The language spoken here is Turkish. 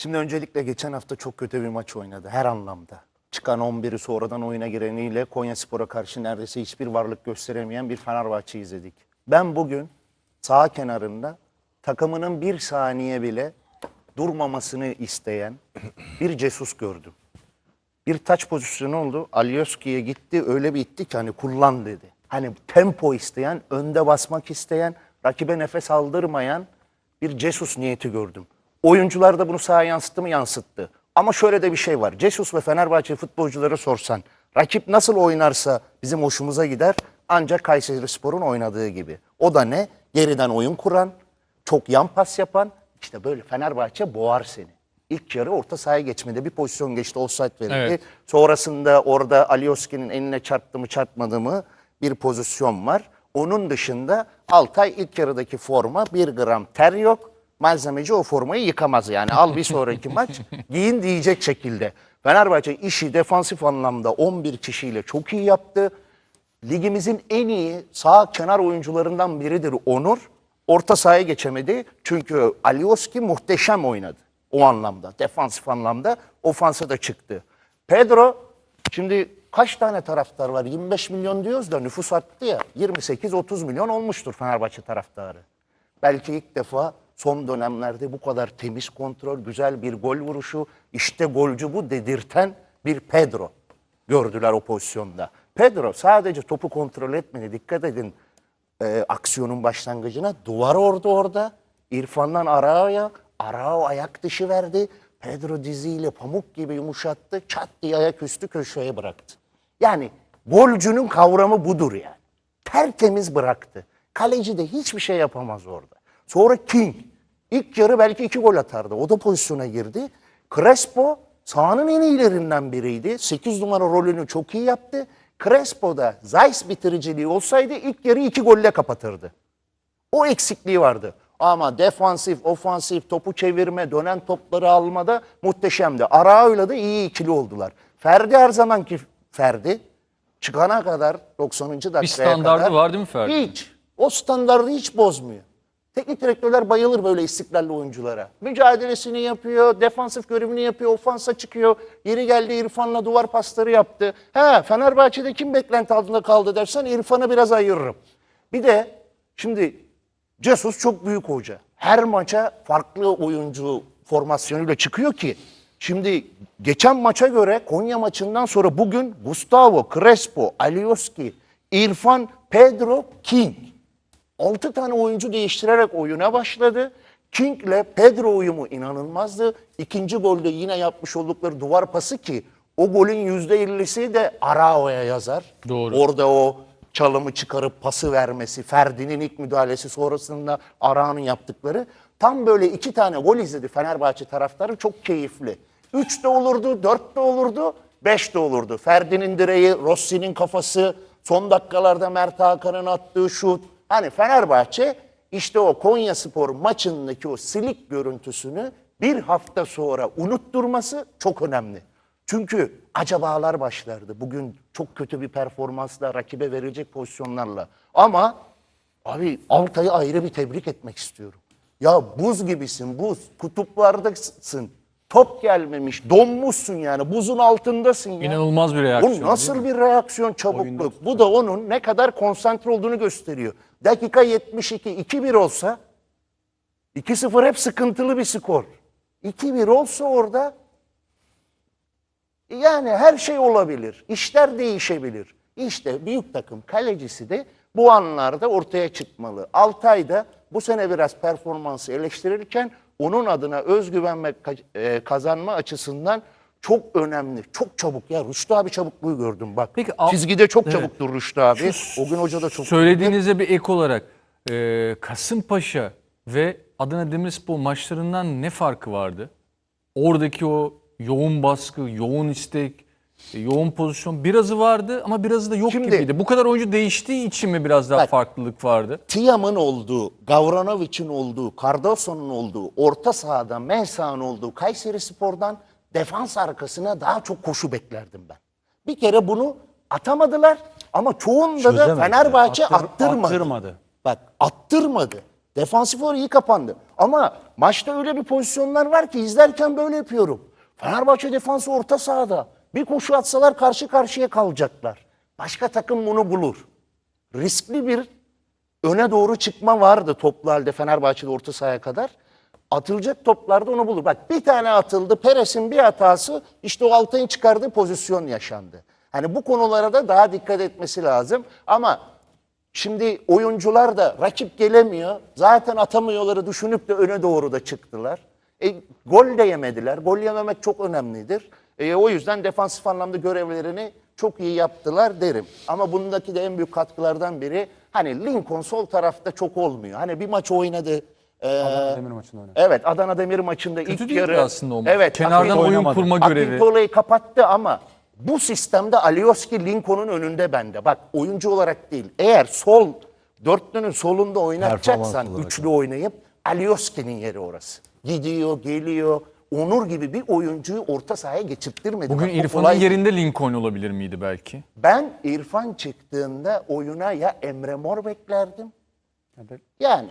Şimdi öncelikle geçen hafta çok kötü bir maç oynadı her anlamda. Çıkan 11'i sonradan oyuna gireniyle Konyaspor'a karşı neredeyse hiçbir varlık gösteremeyen bir Fenerbahçe izledik. Ben bugün sağ kenarında takımının bir saniye bile durmamasını isteyen bir Cesus gördüm. Bir taç pozisyonu oldu. Alioski'ye gitti öyle bir itti ki hani kullan dedi. Hani tempo isteyen, önde basmak isteyen, rakibe nefes aldırmayan bir Cesus niyeti gördüm. Oyuncular da bunu sahaya yansıttı mı yansıttı. Ama şöyle de bir şey var. Cesus ve Fenerbahçe futbolcuları sorsan rakip nasıl oynarsa bizim hoşumuza gider ancak Kayseri Spor'un oynadığı gibi. O da ne? Geriden oyun kuran, çok yan pas yapan işte böyle Fenerbahçe boğar seni. İlk yarı orta sahaya geçmede bir pozisyon geçti offside verildi. Evet. Sonrasında orada Alioski'nin eline çarptı mı çarpmadı mı bir pozisyon var. Onun dışında Altay ilk yarıdaki forma bir gram ter yok. Malzemeci o formayı yıkamaz yani. Al bir sonraki maç giyin diyecek şekilde. Fenerbahçe işi defansif anlamda 11 kişiyle çok iyi yaptı. Ligimizin en iyi sağ kenar oyuncularından biridir Onur. Orta sahaya geçemedi. Çünkü Alioski muhteşem oynadı. O anlamda. Defansif anlamda. Ofansa da çıktı. Pedro şimdi kaç tane taraftar var? 25 milyon diyoruz da nüfus arttı ya. 28-30 milyon olmuştur Fenerbahçe taraftarı. Belki ilk defa son dönemlerde bu kadar temiz kontrol, güzel bir gol vuruşu, işte golcü bu dedirten bir Pedro gördüler o pozisyonda. Pedro sadece topu kontrol etmedi. Dikkat edin e, aksiyonun başlangıcına. Duvar orada orada. İrfan'dan Arao'ya. Arao ayak dışı verdi. Pedro diziyle pamuk gibi yumuşattı. Çat diye ayaküstü köşeye bıraktı. Yani golcünün kavramı budur yani. Tertemiz bıraktı. Kaleci de hiçbir şey yapamaz orada. Sonra King. ilk yarı belki iki gol atardı. O da pozisyona girdi. Crespo sahanın en iyilerinden biriydi. 8 numara rolünü çok iyi yaptı. Crespo'da Zeiss bitiriciliği olsaydı ilk yarı iki golle kapatırdı. O eksikliği vardı. Ama defansif, ofansif, topu çevirme, dönen topları almada muhteşemdi. Arao'yla da iyi ikili oldular. Ferdi her zamanki Ferdi çıkana kadar 90. dakikaya standardı kadar var değil mi Ferdi? Hiç. O standardı hiç bozmuyor. Teknik direktörler bayılır böyle istiklalli oyunculara. Mücadelesini yapıyor, defansif görevini yapıyor, ofansa çıkıyor. Yeri geldi İrfan'la duvar pasları yaptı. Ha Fenerbahçe'de kim beklenti altında kaldı dersen İrfan'ı biraz ayırırım. Bir de şimdi Cesus çok büyük hoca. Her maça farklı oyuncu formasyonuyla çıkıyor ki şimdi geçen maça göre Konya maçından sonra bugün Gustavo, Crespo, Alioski, İrfan, Pedro, King 6 tane oyuncu değiştirerek oyuna başladı. King ile Pedro uyumu inanılmazdı. İkinci golde yine yapmış oldukları duvar pası ki o golün %50'si de Arao'ya yazar. Doğru. Orada o çalımı çıkarıp pası vermesi, Ferdi'nin ilk müdahalesi sonrasında Arao'nun yaptıkları. Tam böyle iki tane gol izledi Fenerbahçe taraftarı çok keyifli. Üç de olurdu, dört de olurdu, beş de olurdu. Ferdi'nin direği, Rossi'nin kafası, son dakikalarda Mert Hakan'ın attığı şut. Hani Fenerbahçe işte o Konya Spor maçındaki o silik görüntüsünü bir hafta sonra unutturması çok önemli. Çünkü acabalar başlardı. Bugün çok kötü bir performansla rakibe verecek pozisyonlarla. Ama abi Altay'ı ayrı bir tebrik etmek istiyorum. Ya buz gibisin buz. Kutuplardasın. Top gelmemiş. Donmuşsun yani. Buzun altındasın ya. İnanılmaz bir reaksiyon. Bu nasıl bir reaksiyon çabukluk? Bu da onun ne kadar konsantre olduğunu gösteriyor. Dakika 72 2-1 olsa 2-0 hep sıkıntılı bir skor. 2-1 olsa orada yani her şey olabilir. İşler değişebilir. İşte büyük takım kalecisi de bu anlarda ortaya çıkmalı. Altay'da bu sene biraz performansı eleştirirken onun adına özgüven ve e, kazanma açısından çok önemli. Çok çabuk ya. Rüştü abi çabukluğu gördüm bak. Peki, Çizgide çok Evet. çabuktur Rüştü abi. o gün hoca da çok Söylediğinize bir ek olarak e, Kasımpaşa ve Adana Demirspor maçlarından ne farkı vardı? Oradaki o yoğun baskı, yoğun istek, yoğun pozisyon birazı vardı ama birazı da yok Şimdi- gibiydi. Bu kadar oyuncu değiştiği için mi biraz daha Bak. farklılık vardı? Tiam'ın olduğu, Gavranovic'in olduğu, Cardoso'nun olduğu, orta sahada Mensah'ın olduğu Kayseri Spor'dan defans arkasına daha çok koşu beklerdim ben. Bir kere bunu atamadılar ama çoğunda da Çözemediler. Fenerbahçe Attır- attırmadı. attırmadı. Bak attırmadı. Defansif olarak iyi kapandı. Ama maçta öyle bir pozisyonlar var ki izlerken böyle yapıyorum. Fenerbahçe defansı orta sahada. Bir koşu atsalar karşı karşıya kalacaklar. Başka takım bunu bulur. Riskli bir öne doğru çıkma vardı toplu halde Fenerbahçe'de orta sahaya kadar. Atılacak toplarda onu bulur. Bak bir tane atıldı. Peres'in bir hatası işte o Altay'ın çıkardığı pozisyon yaşandı. Hani bu konulara da daha dikkat etmesi lazım. Ama şimdi oyuncular da rakip gelemiyor. Zaten atamıyorları düşünüp de öne doğru da çıktılar. E, gol de yemediler. Gol yememek çok önemlidir. E, o yüzden defansif anlamda görevlerini çok iyi yaptılar derim. Ama bundaki de en büyük katkılardan biri hani Lincoln sol tarafta çok olmuyor. Hani bir maç oynadı. e, Demir maçında oynadı. Evet Adana Demir maçında Kötü ilk değildi yarı. aslında o maç. Evet, Kenardan Akil- oyun oynamadı. kurma görevi. Akintola'yı kapattı ama bu sistemde Alioski Lincoln'un önünde bende. Bak oyuncu olarak değil. Eğer sol dörtlünün solunda oynatacaksan Performans olarak. üçlü oynayıp Alioski'nin yeri orası. Gidiyor, geliyor. Onur gibi bir oyuncuyu orta sahaya geçirttirmedi. Bugün Bak, İrfan'ın kolay değil. yerinde Lincoln olabilir miydi belki? Ben İrfan çıktığında oyuna ya Emre Mor beklerdim. Yani Yani